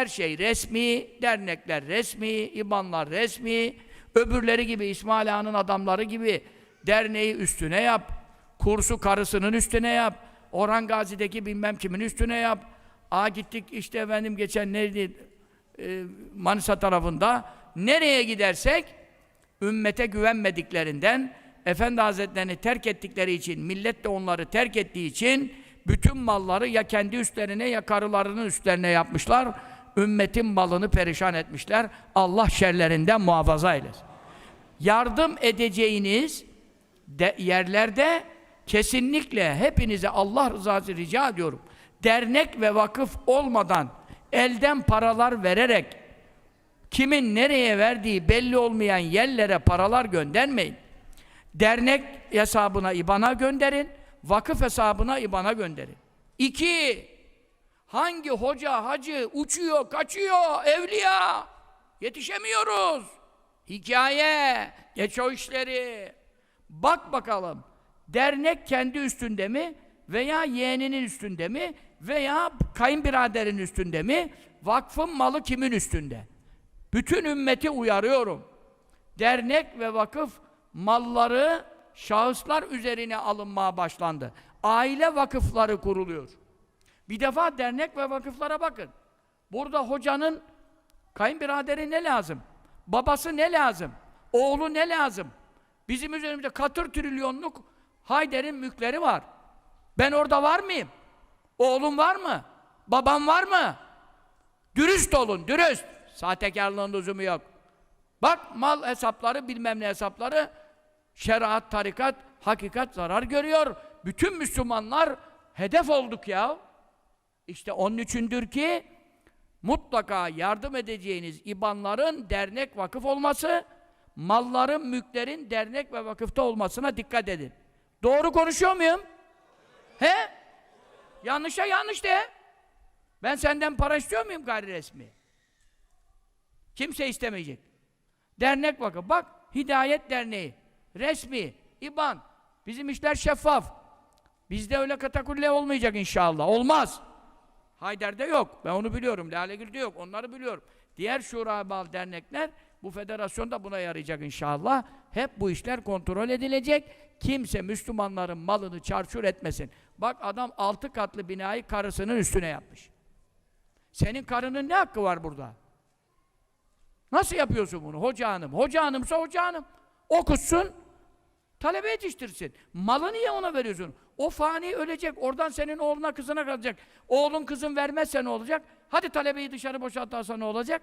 her şey resmi, dernekler resmi, imanlar resmi, öbürleri gibi İsmail Ağa'nın adamları gibi derneği üstüne yap, kursu karısının üstüne yap, Orhan Gazi'deki bilmem kimin üstüne yap. Aa gittik işte efendim geçen neydi e, Manisa tarafında nereye gidersek ümmete güvenmediklerinden Efendi Hazretlerini terk ettikleri için millet de onları terk ettiği için bütün malları ya kendi üstlerine ya karılarının üstlerine yapmışlar. Ümmetin malını perişan etmişler. Allah şerlerinden muhafaza eylesin. Yardım edeceğiniz de, yerlerde kesinlikle hepinize Allah rızası rica ediyorum. Dernek ve vakıf olmadan elden paralar vererek kimin nereye verdiği belli olmayan yerlere paralar göndermeyin. Dernek hesabına IBAN'a gönderin, vakıf hesabına IBAN'a gönderin. İki, hangi hoca, hacı uçuyor, kaçıyor, evliya, yetişemiyoruz. Hikaye, geç o işleri. Bak bakalım, dernek kendi üstünde mi veya yeğeninin üstünde mi veya kayınbiraderin üstünde mi, vakfın malı kimin üstünde? Bütün ümmeti uyarıyorum. Dernek ve vakıf malları şahıslar üzerine alınmaya başlandı. Aile vakıfları kuruluyor. Bir defa dernek ve vakıflara bakın. Burada hocanın kayınbiraderi ne lazım? Babası ne lazım? Oğlu ne lazım? Bizim üzerimizde katır trilyonluk Hayder'in mülkleri var. Ben orada var mıyım? Oğlum var mı? Babam var mı? Dürüst olun, dürüst. Sahtekarlığın lüzumu yok. Bak mal hesapları, bilmem ne hesapları, şeriat, tarikat, hakikat zarar görüyor. Bütün Müslümanlar hedef olduk ya. İşte onun üçündür ki mutlaka yardım edeceğiniz ibanların dernek vakıf olması, malların, mülklerin dernek ve vakıfta olmasına dikkat edin. Doğru konuşuyor muyum? He? Yanlışa yanlış de. Ben senden para istiyor muyum gayri resmi? Kimse istemeyecek. Dernek vakıf. Bak Hidayet Derneği. Resmi. İban. Bizim işler şeffaf. Bizde öyle katakulle olmayacak inşallah. Olmaz. Hayder'de yok. Ben onu biliyorum. Lalegül'de yok. Onları biliyorum. Diğer şura bağlı dernekler bu federasyon da buna yarayacak inşallah. Hep bu işler kontrol edilecek. Kimse Müslümanların malını çarçur etmesin. Bak adam altı katlı binayı karısının üstüne yapmış. Senin karının ne hakkı var burada? Nasıl yapıyorsun bunu? Hoca hanım. Hoca hanımsa hoca hanım. Okutsun, talebe yetiştirsin. Malı niye ona veriyorsun? O fani ölecek. Oradan senin oğluna kızına kalacak. Oğlun kızın vermezse ne olacak? Hadi talebeyi dışarı boşaltarsa ne olacak?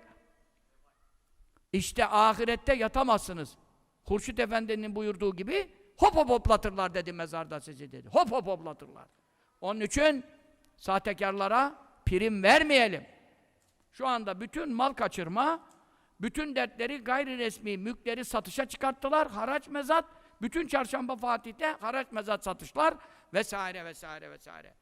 İşte ahirette yatamazsınız. Hurşit Efendi'nin buyurduğu gibi hop hop hoplatırlar dedi mezarda sizi dedi. Hop hop hoplatırlar. Onun için sahtekarlara prim vermeyelim. Şu anda bütün mal kaçırma, bütün dertleri gayri resmi mülkleri satışa çıkarttılar. Haraç mezat, bütün çarşamba Fatih'te haraç mezat satışlar vesaire vesaire vesaire.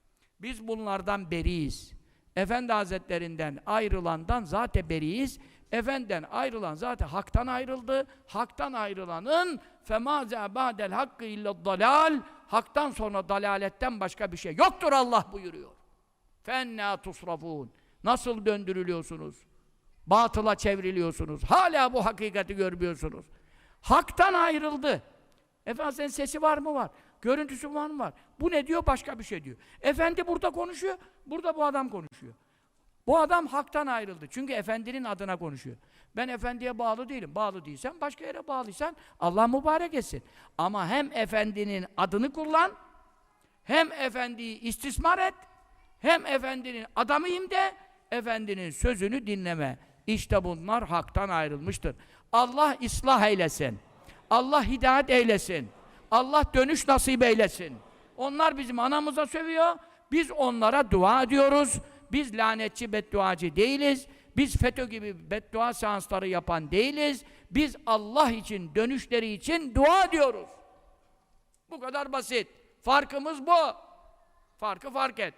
Biz bunlardan beriyiz. Efendi Hazretlerinden ayrılandan zaten beriyiz. Efendiden ayrılan zaten haktan ayrıldı. Haktan ayrılanın femaze ba'del hakkı illa dalal haktan sonra dalaletten başka bir şey yoktur Allah buyuruyor. Fenna tusrafun. Nasıl döndürülüyorsunuz? Batıla çevriliyorsunuz. Hala bu hakikati görmüyorsunuz. Haktan ayrıldı. Efendimiz'in sesi var mı? Var. Görüntüsü var mı? Var. Bu ne diyor? Başka bir şey diyor. Efendi burada konuşuyor, burada bu adam konuşuyor. Bu adam haktan ayrıldı. Çünkü efendinin adına konuşuyor. Ben efendiye bağlı değilim. Bağlı değilsen, başka yere bağlıysan Allah mübarek etsin. Ama hem efendinin adını kullan, hem efendiyi istismar et, hem efendinin adamıyım de, efendinin sözünü dinleme. İşte bunlar haktan ayrılmıştır. Allah ıslah eylesin. Allah hidayet eylesin. Allah dönüş nasip eylesin. Onlar bizim anamıza sövüyor. Biz onlara dua ediyoruz. Biz lanetçi bedduacı değiliz. Biz FETÖ gibi beddua seansları yapan değiliz. Biz Allah için, dönüşleri için dua ediyoruz. Bu kadar basit. Farkımız bu. Farkı fark et.